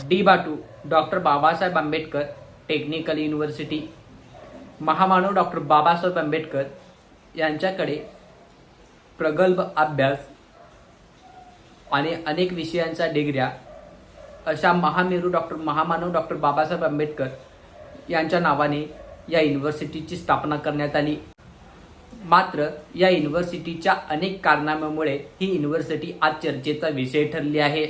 D Batu doctor Babasaheb Ambedkar technical university. महामानव doctor Babasaheb Ambedkar यांच्याकडे प्रगल्भ अभ्यास आणि अनेक विषयांच्या डिग्र्या अशा महामेरू डॉक्टर महामानव डॉक्टर बाबासाहेब आंबेडकर यांच्या नावाने या युनिव्हर्सिटीची स्थापना करण्यात आली. मात्र या युनिव्हर्सिटीच्या अनेक कारणामुळे ही युनिव्हर्सिटी आज चर्चेचा विषय ठरली आहे.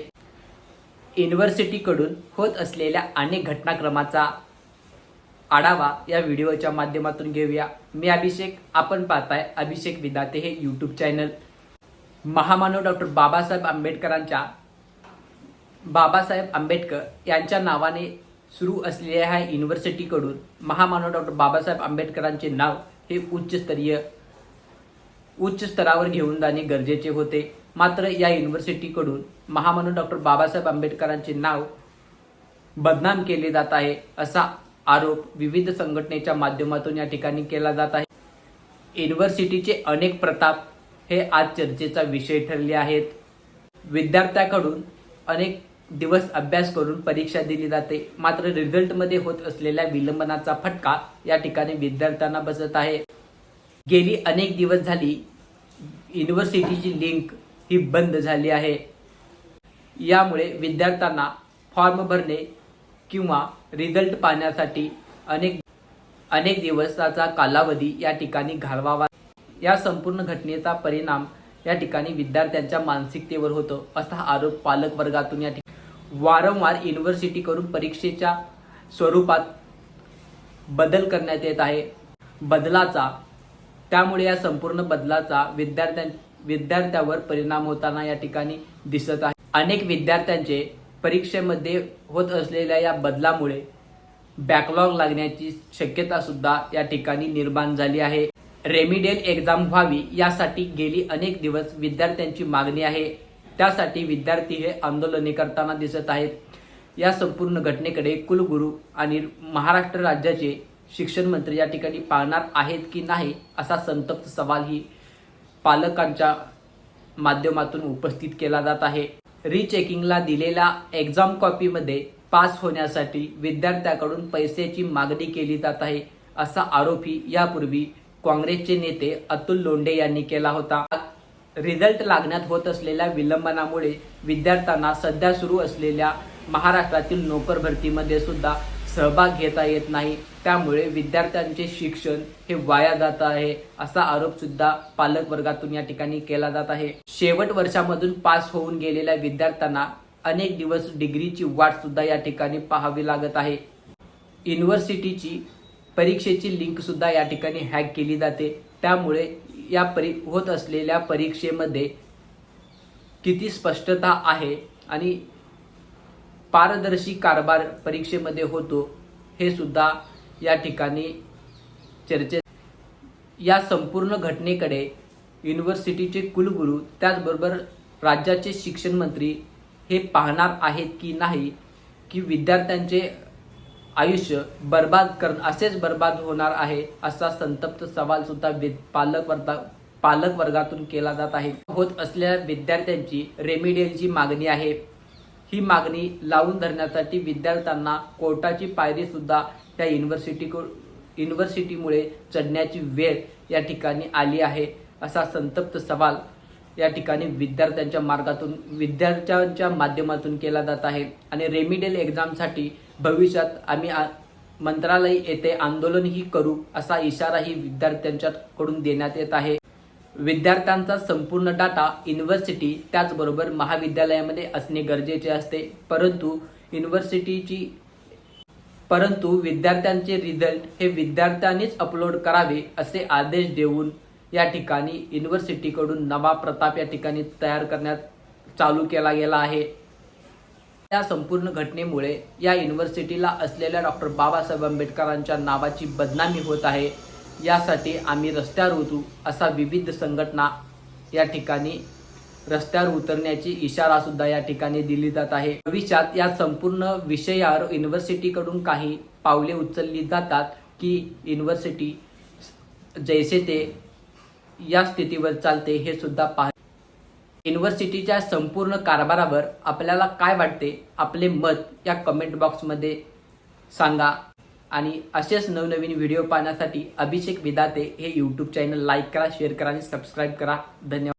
युनिव्हर्सिटीकडून होत असलेल्या अनेक घटनाक्रमाचा आढावा या व्हिडिओच्या माध्यमातून घेऊया. मी अभिषेक आपण पाहताय अभिषेक विदाते हे यूट्यूब चॅनल महामानव डॉक्टर बाबासाहेब आंबेडकरांच्या बाबासाहेब आंबेडकर यांच्या नावाने सुरू असलेल्या ह्या युनिव्हर्सिटीकडून महामानव डॉक्टर बाबासाहेब आंबेडकरांचे नाव हे उच्चस्तरीय उच्च स्तरावर घेऊन जाणे गरजेचे होते. मात्र या युनिव्हर्सिटीकडून महामानव डॉक्टर बाबासाहेब आंबेडकरांचे नाव बदनाम केले जात आहे असा आरोप विविध संघटनेच्या माध्यमातून या ठिकाणी केला जात आहे. युनिव्हर्सिटीचे अनेक प्रताप हे आज चर्चेचा विषय ठरले आहेत. विद्यार्थ्याकडून अनेक दिवस अभ्यास करून परीक्षा दिली जाते. मात्र रिझल्टमध्ये होत असलेल्या विलंबनाचा फटका या ठिकाणी विद्यार्थ्यांना बसत आहे. गेली अनेक दिवस झाली युनिव्हर्सिटीची लिंक ही बंद झाली आहे. यामुळे विद्यार्थ्यांना फॉर्म भरणे किंवा रिझल्ट पाहण्यासाठी अनेक अनेक दिवसाचा कालावधी या ठिकाणी घालवावा. या संपूर्ण घटनेचा परिणाम या ठिकाणी विद्यार्थ्यांच्या मानसिकतेवर होतो असा आरोप पालक वर्गातून या ठिकाणी वारंवार युनिव्हर्सिटीकडून परीक्षेच्या स्वरूपात बदल करण्यात येत आहे. बदलाचा त्यामुळे या संपूर्ण बदलाचा विद्यार्थ्यां विद्यार्थ्यावर परिणाम होताना या ठिकाणी दिसत आहे. अनेक विद्यार्थ्यांचे परीक्षेमध्ये होत असलेल्या या बदलामुळे बॅकलॉग लागण्याची शक्यता सुद्धा या ठिकाणी निर्माण झाली आहे. रेमिडियल एक्झाम व्हावी यासाठी गेली अनेक दिवस विद्यार्थ्यांची मागणी आहे. त्यासाठी विद्यार्थी हे आंदोलने करताना दिसत आहेत. या संपूर्ण घटनेकडे कुलगुरू आणि महाराष्ट्र राज्याचे शिक्षण मंत्री या ठिकाणी पाहणार आहेत की नाही असा संतप्त सवाल ही पालकांच्या माध्यमातून उपस्थित केला जात आहे. रिचेकिंगला दिलेल्या एक्झाम कॉपीमध्ये पास होण्यासाठी विद्यार्थ्याकडून पैशाची मागणी केली जात आहे असा आरोपही यापूर्वी काँग्रेसचे नेते अतुल लोंढे यांनी केला होता. रिझल्ट लागण्यात होत असलेल्या विलंबनामुळे विद्यार्थ्यांना सध्या सुरू असलेल्या महाराष्ट्रातील नोकर भरतीमध्ये सुद्धा सहभाग घेता येत नाही. त्यामुळे विद्यार्थ्यांचे शिक्षण हे वाया जात आहे असा आरोप सुद्धा पालक वर्गातून या ठिकाणी केला जात आहे. शेवट वर्षामधून पास होऊन गेलेल्या विद्यार्थ्यांना अनेक दिवस डिग्रीची वाट सुद्धा या ठिकाणी पाहावी लागत आहे. युनिव्हर्सिटीची परीक्षेची लिंक सुद्धा या ठिकाणी हॅक केली जाते. त्यामुळे या परी होत असलेल्या परीक्षेमध्ये किती स्पष्टता आहे आणि पारदर्शी कारभार परीक्षेमध्ये होतो हे सुद्धा या ठिकाणी चर्चे या संपूर्ण घटनेकडे युनिव्हर्सिटीचे कुलगुरू त्याचबरोबर राज्याचे शिक्षण मंत्री हे पाहणार आहेत की नाही की विद्यार्थ्यांचे आयुष्य बर्बाद कर असेच बर्बाद होणार आहे असा संतप्त सवाल सुद्धा वि- पालक वर्गा पालक वर्गातून केला जात आहे. होत असलेल्या विद्यार्थ्यांची रेमिडियलची मागणी आहे. ही मागणी लावून धरण्यासाठी विद्यार्थ्यांना कोर्टाची पायरी सुद्धा त्या युनिव्हर्सिटी युनिव्हर्सिटीमुळे चढण्याची वेळ या ठिकाणी आली आहे असा संतप्त सवाल या ठिकाणी विद्यार्थ्यांच्या मार्गातून विद्यार्थ्यांच्या माध्यमातून केला जात आहे. आणि रेमिडियल एक्झामसाठी भविष्यात आम्ही आ- मंत्रालय येथे आंदोलनही करू असा इशाराही विद्यार्थ्यांच्याकडून देण्यात येत आहे. विद्यार्थ्यांचा संपूर्ण डाटा युनिव्हर्सिटी त्याचबरोबर महाविद्यालयामध्ये असणे गरजेचे असते. परंतु युनिव्हर्सिटीची परंतु विद्यार्थ्यांचे रिझल्ट हे विद्यार्थ्यांनीच अपलोड करावे असे आदेश देऊन या ठिकाणी युनिव्हर्सिटीकडून नवा प्रताप या ठिकाणी तयार करण्यात चालू केला गेला आहे. या संपूर्ण घटनेमुळे या युनिव्हर्सिटीला असलेल्या डॉक्टर बाबासाहेब आंबेडकरांच्या नावाची बदनामी होत आहे. यासाठी आम्ही रस्त्यावर उतरू असा विविध संघटना या ठिकाणी रस्त्यावर उतरण्याची इशारा सुद्धा या ठिकाणी दिली जात आहे. भविष्यात या संपूर्ण विषयावर युनिव्हर्सिटीकडून काही पावले उचलली जातात की युनिव्हर्सिटी जैसे ते या स्थितीवर चालते हे सुद्धा पाह. युनिव्हर्सिटीच्या संपूर्ण कारभारावर आपल्याला काय वाटते? आपले मत या कमेंट बॉक्समध्ये सांगा. आणि असेच नवनवीन व्हिडिओ पाहण्यासाठी अभिषेक विदाते हे यूट्यूब चॅनल लाईक करा शेअर करा आणि सबस्क्राईब करा. धन्यवाद.